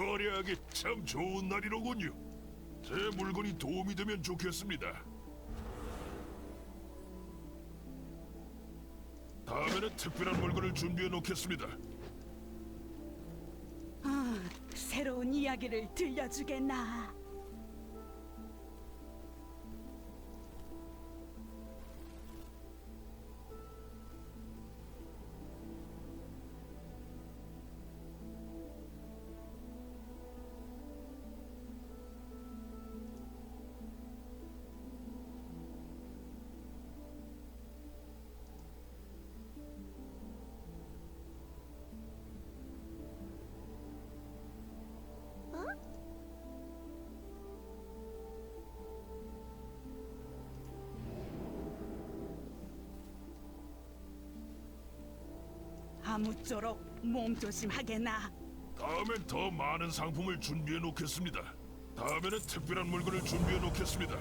거래하기 참 좋은 날이로군요. 제 물건이 도움이 되면 좋겠습니다. 다음에는 특별한 물건을 준비해 놓겠습니다. 아, 새로운 이야기를 들려주겠나? 아무쪼록 몸 조심하게나. 다음엔 더 많은 상품을 준비해 놓겠습니다. 다음에는 특별한 물건을 준비해 놓겠습니다.